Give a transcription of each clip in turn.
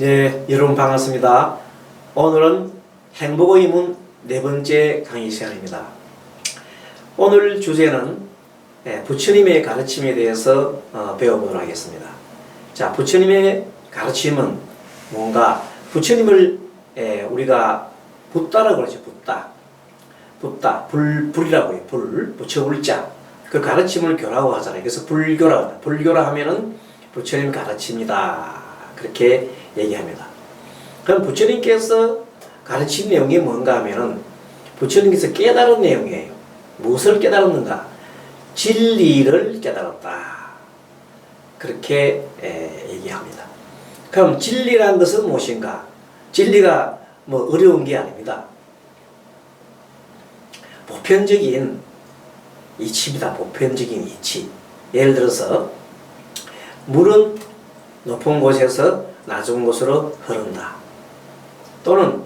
네, 여러분 반갑습니다. 오늘은 행복의 문 네 번째 강의 시간입니다. 오늘 주제는 예, 부처님의 가르침에 대해서 어, 배워보도록 하겠습니다. 자, 부처님의 가르침은 뭔가 부처님을 예, 우리가 붓다라고 그러죠. 붓다. 붓다. 불, 불이라고 해요. 불. 부처불자. 그 가르침을 교라고 하잖아요. 그래서 불교라고. 불교라 하면은 부처님 가르침이다. 그렇게 얘기합니다. 그럼 부처님께서 가르친 내용이 뭔가 하면은 부처님께서 깨달은 내용이에요. 무엇을 깨달았는가? 진리를 깨달았다. 그렇게 에, 얘기합니다. 그럼 진리라는 것은 무엇인가? 진리가 뭐 어려운 게 아닙니다. 보편적인 이치입니다. 보편적인 이치. 예를 들어서 물은 높은 곳에서 낮은 곳으로 흐른다. 또는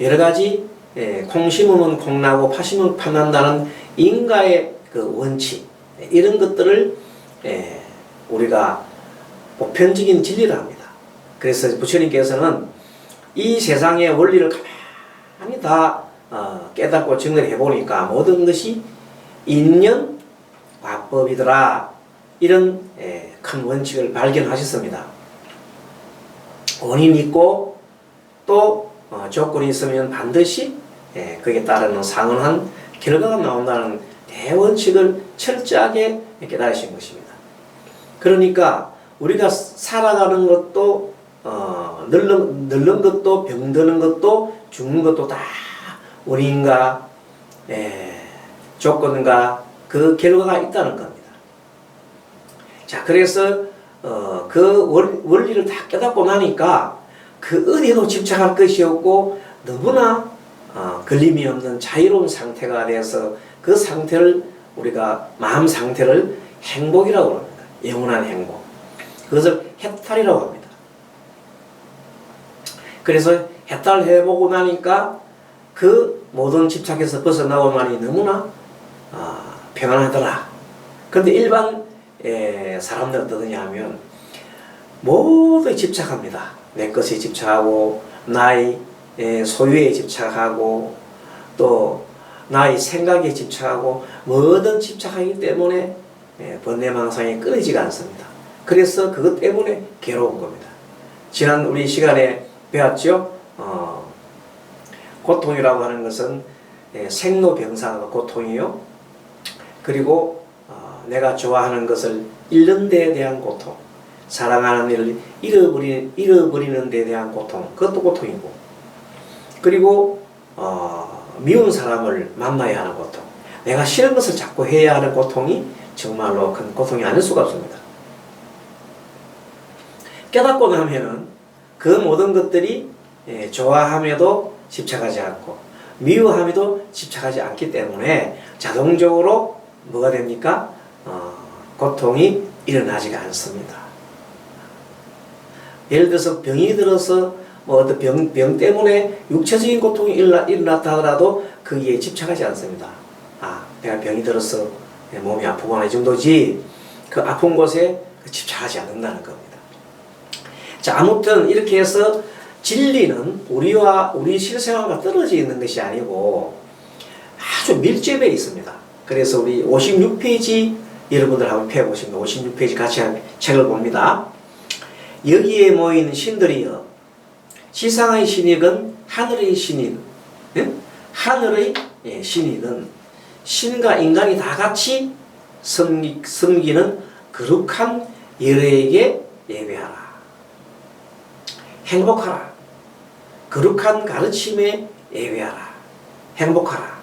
여러 가지 예, 콩 심으면 콩 나고 파 심으면 파 난다는 인가의 그 원칙 이런 것들을 예, 우리가 보편적인 진리를 합니다. 그래서 부처님께서는 이 세상의 원리를 가만히 다 어, 깨닫고 정리해 보니까 모든 것이 인연 화법이더라 이런 예, 큰 원칙을 발견하셨습니다. 원인이 있고 또 어, 조건이 있으면 반드시 예, 거기에 따르는 상응한 결과가 나온다는 대원칙을 철저하게 깨달으신 것입니다. 그러니까 우리가 살아가는 것도 어, 늙는, 늙는 것도 병드는 것도 죽는 것도 다 원인과 예, 조건과 그 결과가 있다는 겁니다. 자, 그래서 어, 그 원, 원리를 다 깨닫고 나니까 그 어디에도 집착할 것이 없고 너무나 어, 걸림이 없는 자유로운 상태가 돼서 그 상태를 우리가 마음 상태를 행복이라고 합니다. 영원한 행복. 그것을 해탈이라고 합니다. 그래서 해탈해보고 나니까 그 모든 집착에서 벗어나고 나니 너무나 어, 평안하더라. 그런데 일반 에, 사람들은 어떠냐 하면 모두 집착합니다. 내 것에 집착하고 나의 에, 소유에 집착하고 또 나의 생각에 집착하고 뭐든 집착하기 때문에 에, 번뇌망상이 끊이지가 않습니다. 그래서 그것 때문에 괴로운 겁니다. 지난 우리 시간에 배웠죠. 어, 고통이라고 하는 것은 에, 생로병사가 고통이요. 그리고 어, 내가 좋아하는 것을 잃는 데에 대한 고통, 사랑하는 일을 잃어버리, 잃어버리는 데에 대한 고통, 그것도 고통이고, 그리고 어, 미운 사람을 만나야 하는 고통, 내가 싫은 것을 자꾸 해야 하는 고통이 정말로 큰 고통이 아닐 수가 없습니다. 깨닫고 나면은 그 모든 것들이 예, 좋아함에도 집착하지 않고 미워함에도 집착하지 않기 때문에 자동적으로 뭐가 됩니까? 어, 고통이 일어나지가 않습니다. 예를 들어서 병이 들어서 뭐 어떤 병, 병 때문에 육체적인 고통이 일어나, 일어났다 하더라도 거기에 집착하지 않습니다. 아, 내가 병이 들어서 내 몸이 아프거나 이 정도지 그 아픈 곳에 집착하지 않는다는 겁니다. 자, 아무튼 이렇게 해서 진리는 우리와 우리 실생활과 떨어져 있는 것이 아니고 아주 밀접해 있습니다. 그래서 우리 56페이지 여러분들 한번 펴보시면 56페이지 같이 한 책을 봅니다. 여기에 모인 신들이여 지상의 신이건 하늘의 신인 예? 하늘의 예, 신이든 신과 인간이 다 같이 섬기, 섬기는 거룩한 열애에게 예배하라 행복하라 거룩한 가르침에 예배하라 행복하라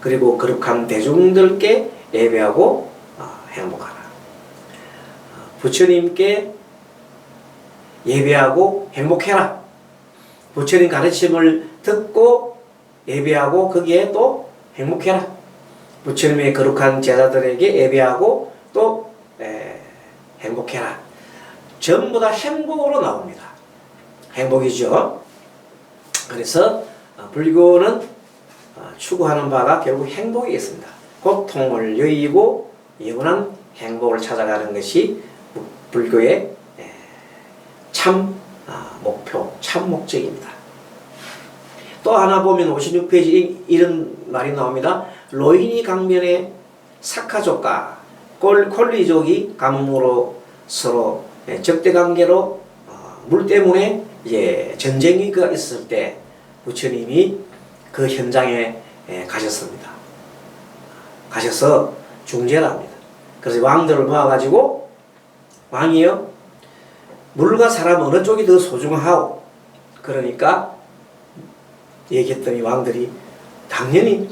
그리고 거룩한 대중들께 예배하고 어, 행복하라. 어, 부처님께 예배하고 행복해라. 부처님 가르침을 듣고 예배하고 거기에 또 행복해라. 부처님의 거룩한 제자들에게 예배하고 또 에, 행복해라. 전부 다 행복으로 나옵니다. 행복이죠. 그래서 어, 불교는 어, 추구하는 바가 결국 행복이 있습니다. 고통을 여의고 영원한 행복을 찾아가는 것이 불교의 참 아, 목표 참 목적입니다. 또 하나 보면 56페이지 이런 말이 나옵니다. 로히니 강변의 사카족과 콜- 콜리족이 가뭄으로 서로 예, 적대 관계로 어, 물 때문에 이제 전쟁이 그 있을 때 부처님이 그 현장에 예, 가셨습니다. 가셔서 중재를 합니다. 그래서 왕들을 모아가지고 왕이요 물과 사람 어느 쪽이 더 소중하오 그러니까 얘기했더니 왕들이 당연히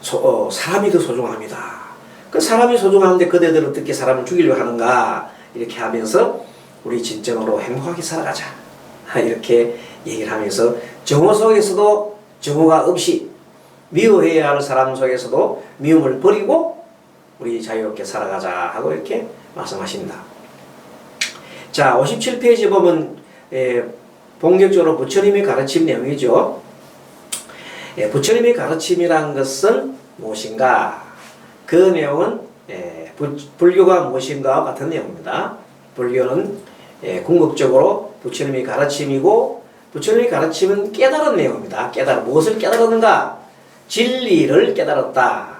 소- 어, 사람이 더 소중합니다. 그 사람이 소중한데 그대들은 어떻게 사람을 죽이려고 하는가 이렇게 하면서 우리 진정으로 행복하게 살아가자 이렇게 얘기를 하면서 정오 속에서도 정오가 없이 미워해야 할 사람 속에서도 미움을 버리고 우리 자유롭게 살아가자 하고 이렇게 말씀하십니다. 자 57페이지 보면 예, 본격적으로 부처님의 가르침 내용이죠. 예, 부처님의 가르침이란 것은 무엇인가? 그 내용은 예, 부, 불교가 무엇인가와 같은 내용입니다. 불교는 예, 궁극적으로 부처님의 가르침이고 부처님의 가르침은 깨달은 내용입니다. 깨달아 무엇을 깨달았는가? 진리를 깨달았다.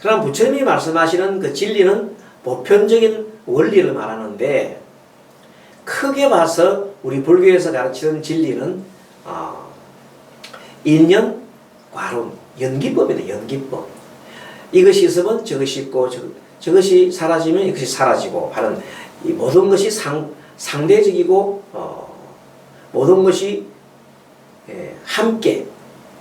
그럼 부처님이 말씀하시는 그 진리는 보편적인 원리를 말하는데 크게 봐서 우리 불교에서 가르치는 진리는 어, 인연, 과론, 연기법이다. 연기법. 이것이 있으면 저것이 있고 저, 저것이 사라지면 이것이 사라지고 하는 이 모든 것이 상, 상대적이고 어, 모든 것이 예, 함께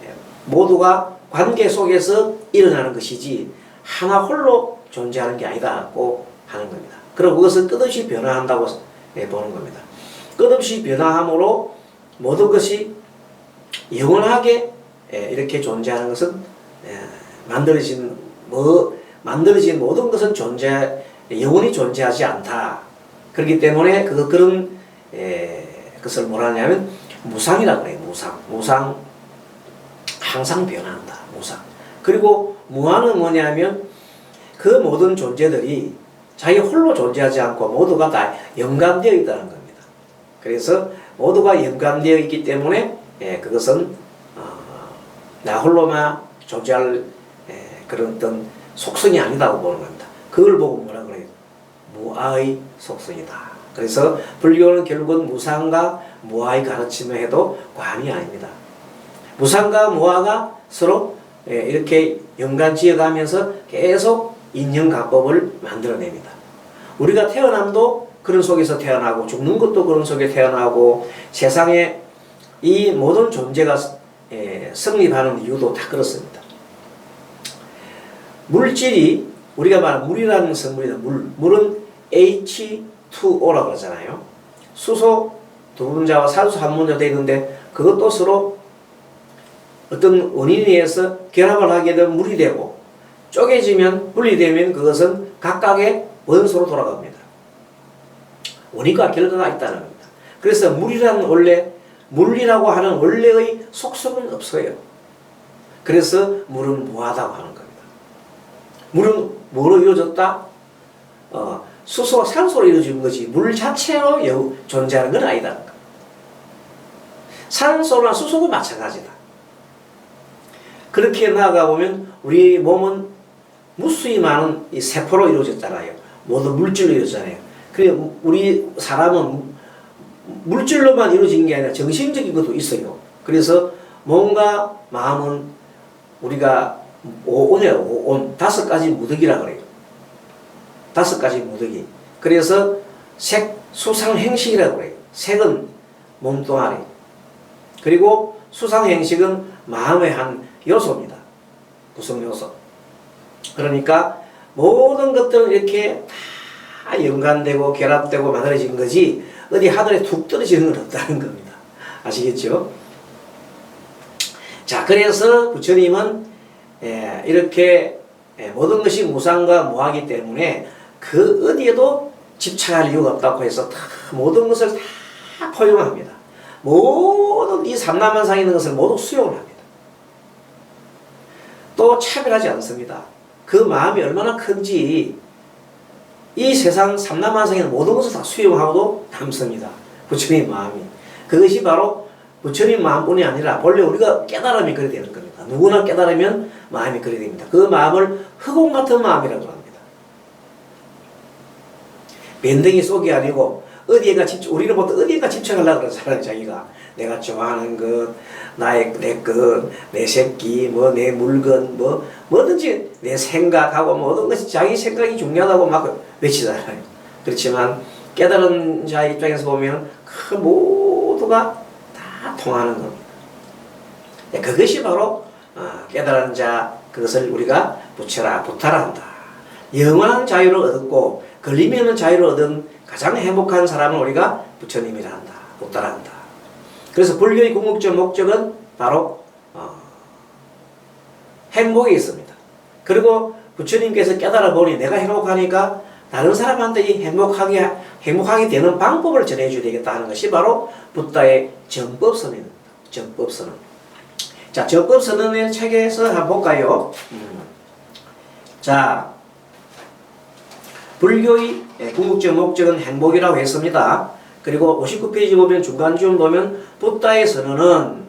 예, 모두가 관계 속에서 일어나는 것이지 하나 홀로 존재하는 게 아니다고 하는 겁니다. 그리고 그것은 끝없이 변화한다고 예, 보는 겁니다. 끝없이 변화함으로 모든 것이 영원하게 예, 이렇게 존재하는 것은 예, 만들어진 뭐 만들어진 모든 것은 존재 영원히 존재하지 않다. 그렇기 때문에 그 그런 예, 것을 뭐라 하냐면 무상이라고 그래요. 무상. 무상 항상 변한다. 무상. 그리고 무한은 뭐냐면 그 모든 존재들이 자기 홀로 존재하지 않고 모두가 다 연관되어 있다는 겁니다. 그래서 모두가 연관되어 있기 때문에 예, 그것은 어, 나 홀로만 존재할 예, 그런 어떤 속성이 아니다고 보는 겁니다. 그걸 보고 뭐라 그래요? 무아의 속성이다. 그래서 불교는 결국은 무상과 무아의 가르침을 해도 과언이 아닙니다. 무상과 무아가 서로 예, 이렇게 연관 지어가면서 계속 인연가법을 만들어냅니다. 우리가 태어남도 그런 속에서 태어나고 죽는 것도 그런 속에 태어나고 세상에 이 모든 존재가 예, 성립하는 이유도 다 그렇습니다. 물질이 우리가 말하는 물이라는 성분이다. 물. 물은 H2O라고 그러잖아요. 수소 두 분자와 산소 한 분자 되어 있는데 그것도 서로 어떤 원인에 의해서 결합을 하게 되면 물이 되고 쪼개지면 분리되면 그것은 각각의 원소로 돌아갑니다. 원인과 결과가 있다는 겁니다. 그래서 물이라는 원래 물이라고 하는 원래의 속성은 없어요. 그래서 물은 무하다고 하는 겁니다. 물은 뭐로 이루어졌다? 어, 수소, 산소로 이루어진 거지 물 자체로 여, 존재하는 건 겁니다. 산소나 수소도 마찬가지다. 그렇게 나아가 보면 우리 몸은 무수히 많은 이 세포로 이루어졌잖아요. 모두 물질로 이루어졌잖아요. 그래 우리 사람은 물질로만 이루어진 게 아니라 정신적인 것도 있어요. 그래서 몸과 마음은 우리가 오온이에요. 오온 다섯 가지 무덕이라 그래요. 다섯 가지 무덕이. 그래서 색 수상 행식이라고 그래요. 색은 몸뚱아리. 그리고 수상 행식은 마음의 한 요소입니다. 구성 요소. 그러니까 모든 것들은 이렇게 다 연관되고 결합되고 만들어진 거지 어디 하늘에 툭 떨어지는 건 없다는 겁니다. 아시겠죠? 자, 그래서 부처님은 예, 이렇게 예, 모든 것이 무상과 무하기 때문에 그 어디에도 집착할 이유가 없다고 해서 다 모든 것을 다 포용합니다. 모든 이 삼남만상에 있는 것을 모두 수용을 합니다. 또 차별하지 않습니다. 그 마음이 얼마나 큰지 이 세상 삼남만상에 있는 모든 것을 다 수용하고도 남습니다. 부처님 마음이. 그것이 바로 부처님 마음뿐이 아니라 본래 우리가 깨달음이 그래 되는 겁니다. 누구나 깨달으면 마음이 그래 됩니다. 그 마음을 흑공 같은 마음이라고 합니다. 밴댕이 속이 아니고 어디에가 집중 우리는 보통 어디에가 집착하려고 그러잖아요 자기가 내가 좋아하는 것 나의 내 것 내 새끼 뭐 내 물건 뭐 뭐든지 내 생각하고 모든 것이 자기 생각이 중요하다고 막 외치잖아요 그렇지만 깨달은 자 입장에서 보면 그 모두가 다 통하는 겁니다 네, 그것이 바로 어, 깨달은 자 그것을 우리가 부처라 부타라 한다 영원한 자유를 얻었고 걸리면 자유를 얻은 가장 행복한 사람은 우리가 부처님이라 한다. 부따라 한다. 그래서 불교의 궁극적 목적은 바로 어, 행복에 있습니다. 그리고 부처님께서 깨달아 보니 내가 행복하니까 다른 사람한테 이 행복하게 행복하게 되는 방법을 전해줘야 되겠다 하는 것이 바로 부다의 정법선입니다. 정법 선언. 자, 정법 선언의 책에서 한번 볼까요? 음. 자, 불교의 궁극적 목적은 행복이라고 했습니다. 그리고 59페이지 보면 중간쯤 보면 부다의 선언은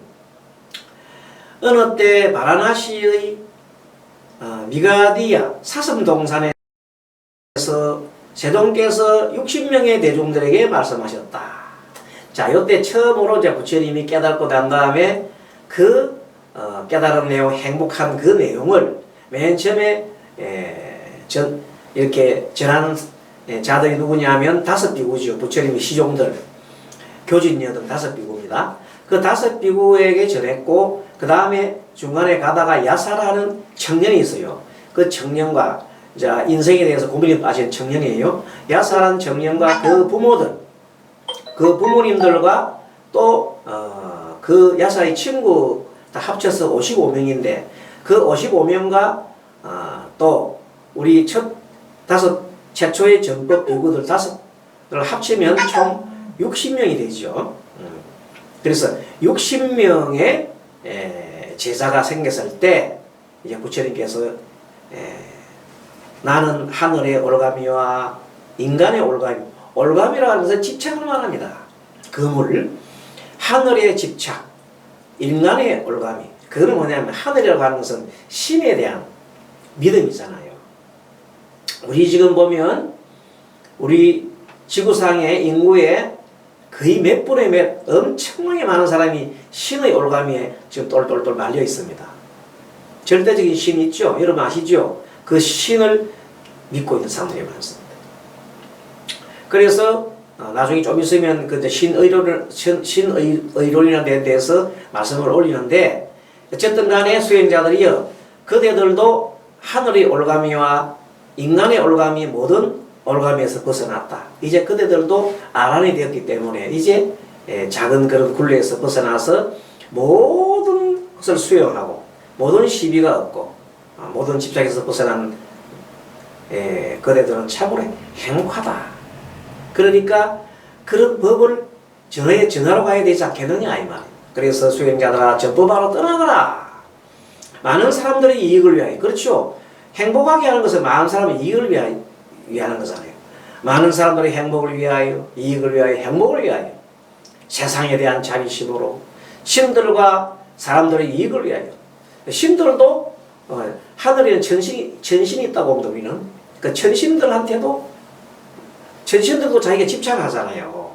어느 때 바라나시의 어, 미가디아 사슴동산에서 세동께서 60명의 대중들에게 말씀하셨다. 자, 이때 처음으로 이제 부처님이 깨닫고 난 다음에 그 어, 깨달은 내용, 행복한 그 내용을 맨 처음에 에, 전, 이렇게 전하는 예, 자들이 누구냐면 다섯 비구죠. 부처님의 시종들. 교진여등 다섯 비구입니다. 그 다섯 비구에게 전했고 그 다음에 중간에 가다가 야사라는 청년이 있어요. 그 청년과 자 인생에 대해서 고민이 빠진 청년이에요. 야사라는 청년과 그 부모들, 그 부모님들과 또 어, 그 야사의 친구 다 합쳐서 55명인데 그 55명과 어, 또 우리 첫 다섯 최초의 전법 교구들 다섯 을 합치면 총 60명이 되죠. 음. 그래서 60명의 제자가 생겼을 때 이제 부처님께서 나는 하늘의 올가미와 인간의 올가미, 올가미라고 하면서 집착을 말합니다. 그물, 하늘의 집착, 인간의 올가미. 그거는 뭐냐면 하늘이라고 하는 것은 신에 대한 믿음이잖아요. 우리 지금 보면 우리 지구상의 인구의 거의 몇 분의 몇 엄청나게 많은 사람이 신의 올가미에 지금 똘똘똘 말려 있습니다. 절대적인 신이 있죠. 여러분 아시죠? 그 신을 믿고 있는 사람들이 많습니다. 그래서 어, 나중에 좀 있으면 그 신의론 신의론이라는 데 대해서 말씀을 올리는데 어쨌든 간에 수행자들이요 그대들도 하늘의 올가미와 인간의 올가미 모든 올가미에서 벗어났다. 이제 그대들도 아란이 되었기 때문에 이제 작은 그런 굴레에서 벗어나서 모든 것을 수용하고 모든 시비가 없고 아, 모든 집착에서 벗어난 그대들은 참으로 행복하다. 그러니까 그런 법을 전해 전하러 가야 되지 않겠느냐 이 말. 그래서 수행자들아 전법하러 떠나거라. 많은 사람들의 이익을 위하여 그렇죠. 행복하게 하는 것은 많은 사람의 이익을 위하여 위하는 거잖아요. 많은 사람들의 행복을 위하여, 이익을 위하여, 행복을 위하여, 세상에 대한 자비심으로, 신들과 사람들의 이익을 위하여. 신들도 어, 하늘에는 천신이, 천신이 있다고 봅니다, 우리는. 그 천신들한테도, 천신들도 자기가 집착하잖아요.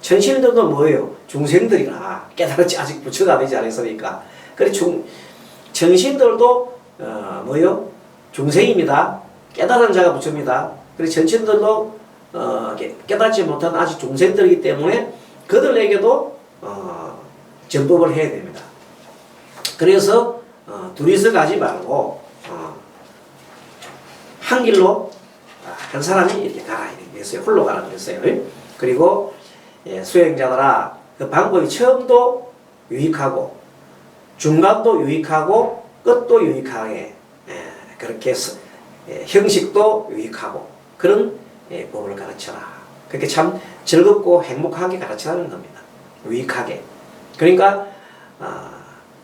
천신들도 뭐예요? 중생들이라 깨달았지 아직 부처가 되지 않았으니까. 그래 중, 천신들도 어, 뭐요? 중생입니다. 깨달은 자가 부처입니다. 그리고 전신들도 어, 깨닫지 못한 아직 중생들이기 때문에 그들에게도 어, 전법을 해야 됩니다. 그래서 어, 둘이서 가지 말고 어, 한 길로 한 사람이 이렇게 가라 이렇게 했어요. 홀로 가라 그랬어요. 그리고 예, 수행자들아 그 방법이 처음도 유익하고 중간도 유익하고 끝도 유익하게 그렇게 예, 형식도 유익하고 그런 예, 법을 가르쳐라. 그렇게 참 즐겁고 행복하게 가르쳐라는 겁니다. 유익하게. 그러니까 아,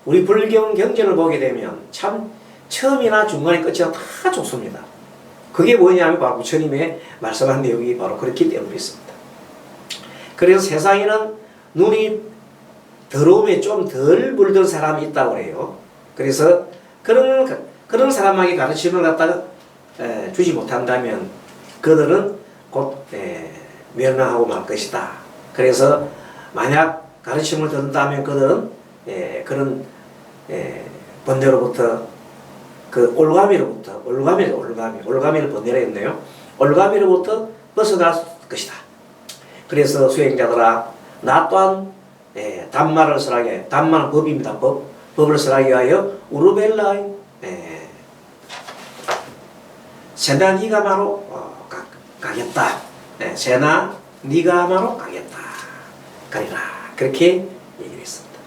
우리 불경 경전을 보게 되면 참 처음이나 중간에 끝이나 다 좋습니다. 그게 뭐냐면 바로 부처님의 말씀한 내용이 바로 그렇기 때문에 있습니다. 그래서 세상에는 눈이 더러움에 좀 덜 물든 사람이 있다고 그래요. 그래서 그런 그런 사람에게 가르침을 갖다가 에, 주지 못한다면 그들은 곧 에, 멸망하고 말 것이다. 그래서 만약 가르침을 듣는다면 그들은 에, 그런 에, 번뇌로부터 그 올가미로부터 올가미 올가미 올가미를 번뇌라 했네요. 올가미로부터 벗어날 것이다. 그래서 수행자들아 나 또한 예, 단말을 설하게 단말은 법입니다. 법 법을 설하게 위하여 우르벨라이 예, 세나 네가 바로 어, 가, 가겠다. 예, 세나 네가 바로 가겠다. 가리라. 그렇게 얘기를 했습니다.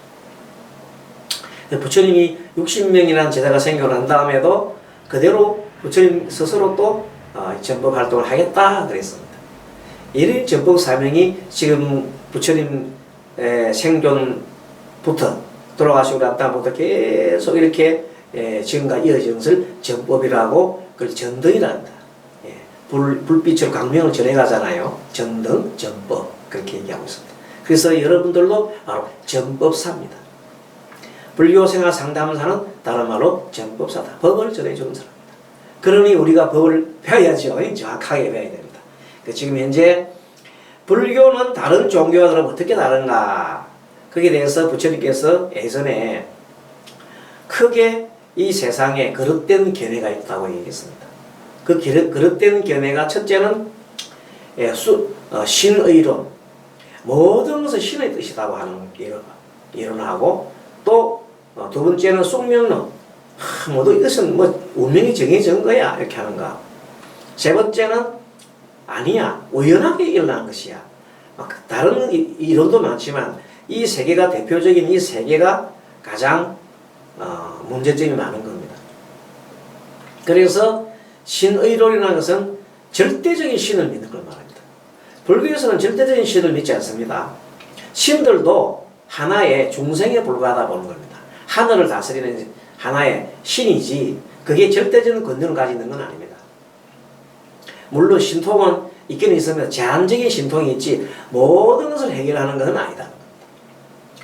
부처님이 60명이라는 제자가 생겨난 다음에도 그대로 부처님 스스로 또 어, 전법 활동을 하겠다 그랬습니다. 이 전법 사명이 지금 부처님 에, 생존부터 돌아가시고 난 다음부터 계속 이렇게 에, 지금과 이어진 것을 전법이라고 그걸 전등이라 한다. 예, 불, 불빛으로 강명을 전해가잖아요. 전등, 전법 그렇게 얘기하고 있습니다. 그래서 여러분들도 바로 전법사입니다. 불교 생활 상담을 하는 다른 말로 전법사다. 법을 전해주는 사람입니다. 그러니 우리가 법을 배워야죠. 정확하게 배워야 됩니다. 그 지금 현재 불교는 다른 종교들은 어떻게 다른가? 거기에 대해서 부처님께서 예전에 크게 이 세상에 그릇된 견해가 있다고 얘기했습니다. 그 그릇, 그릇된 견해가 첫째는 예, 수, 어, 신의론, 모든 것은 신의 뜻이라고 하는 이론, 이론하고 또 어, 두 번째는 숙명론, 아, 모두 이것은 뭐 운명이 정해진 거야 이렇게 하는가. 세 번째는 아니야 우연하게 일어난 것이야. 막 다른 이- 이론도 많지만 이세 개가 대표적인 이세 개가 가장 어, 문제점이 많은 겁니다. 그래서 신의론이라는 것은 절대적인 신을 믿는 걸 말합니다. 불교에서는 절대적인 신을 믿지 않습니다. 신들도 하나의 중생에 불과하다 보는 겁니다. 하늘을 다스리는 하나의 신이지 그게 절대적인 권능을 가지고 있는 건 아닙니다. 물론 신통은 있기는 있으면 제한적인 신통이 있지 모든 것을 해결하는 것은 아니다.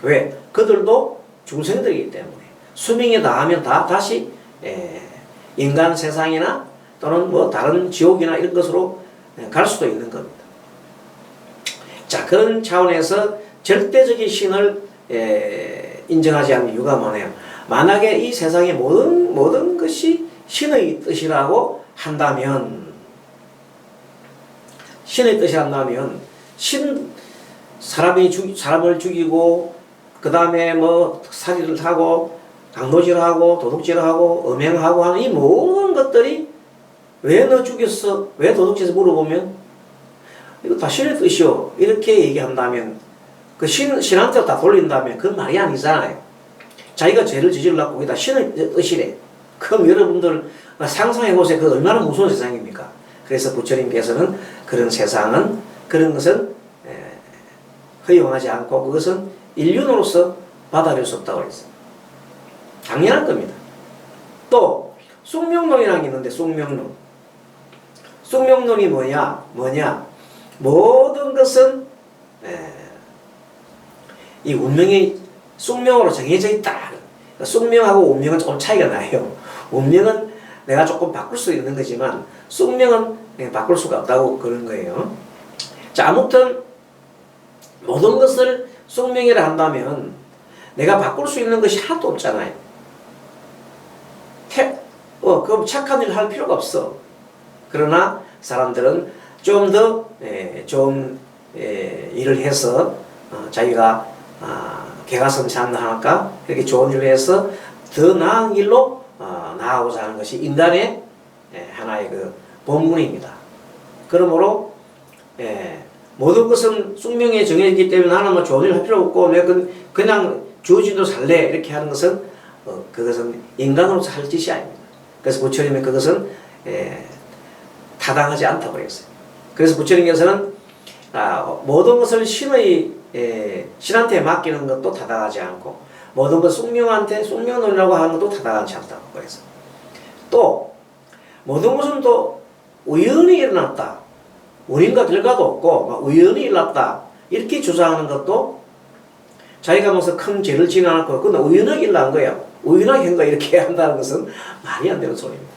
왜? 그들도 중생들이기 때문에 수명이 다하면 다 다시 에, 인간 세상이나 또는 뭐 다른 지옥이나 이런 것으로 갈 수도 있는 겁니다. 자 그런 차원에서 절대적인 신을 에, 인정하지 않는 이유가 뭐냐면 만약에 이 세상의 모든 모든 것이 신의 뜻이라고 한다면 신의 뜻이 한다면 신 사람이 죽 사람을 죽이고 그 다음에 뭐 살인을 하고 강도질을 하고 도둑질을 하고 음행하고 하는 이 모든 것들이 왜 너 죽였어? 왜 도둑질해서 물어보면 이거 다 신의 뜻이요. 이렇게 얘기한다면 그 신, 신한테 다 돌린다면 그건 말이 아니잖아요. 자기가 죄를 저질렀고 거기다 신의 뜻이래. 그럼 여러분들 상상해보세요. 그 얼마나 무서운 세상입니까? 그래서 부처님께서는 그런 세상은 그런 것은 에, 허용하지 않고 그것은 인륜으로서 받아들일 수 없다고 그랬어요. 당연한 겁니다. 또 숙명론이라는 게 있는데 숙명론. 숙명론이 뭐냐? 뭐냐? 모든 것은 에, 이 운명이 숙명으로 정해져 있다. 그러니까 숙명하고 운명은 조금 차이가 나요. 운명은 내가 조금 바꿀 수 있는 거지만 숙명은 바꿀 수가 없다고 그런 거예요. 자, 아무튼 모든 것을 숙명이라 한다면 내가 바꿀 수 있는 것이 하나도 없잖아요. 태, 어, 그럼 착한 일을 할 필요가 없어. 그러나 사람들은 좀더 예, 좋은 예, 일을 해서 어, 자기가 아, 개가성찬을 할까 이렇게 좋은 일을 해서 더 나은 길로 어, 나아가고자 하는 것이 인간의 예, 하나의 그 본문입니다. 그러므로 예, 모든 것은 숙명에 정해졌기 때문에 나는 뭐 좋은 일을 할 필요 없고 그- 그냥 주어진 대로 살래 이렇게 하는 것은 어, 그것은 인간으로서 할 짓이 아닙니다. 그래서 부처님은 그것은 예, 타당하지 않다고 그랬어요. 그래서 부처님께서는 아, 모든 것을 신의 예, 신한테 맡기는 것도 타당하지 않고 모든 것 숙명한테 숙명론이라고 하는 것도 타당하지 않다고 그랬어요. 또 모든 것은 또 우연히 일어났다. 원인과 결과도 없고 막 우연히 일어났다. 이렇게 주장하는 것도 자기가 무슨 큰 죄를 지나놓고 그건 우연하게 일어난 거예요. 우연하게 한거 이렇게 한다는 것은 말이 안 되는 소리입니다.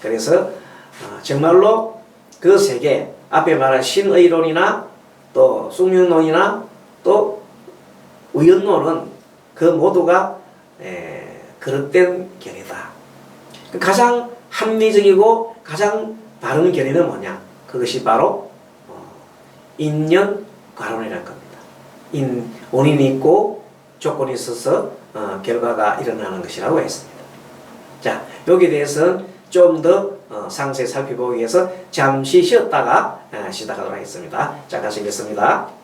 그래서 어, 정말로 그 세계 앞에 말한 신의론이나 또 숙명론이나 또 우연론은 그 모두가 에, 그릇된 견해다. 그 가장 합리적이고 가장 바른 견해는 뭐냐? 그것이 바로 어, 인연과론이라는 겁니다. 인 원인이 있고 조건이 있어서 어, 결과가 일어나는 것이라고 했습니다. 자, 여기에 대해서 좀더 어, 상세히 살펴보기 위해서 잠시 쉬었다가 어, 시작하도록 하겠습니다. 잠깐 쉬겠습니다.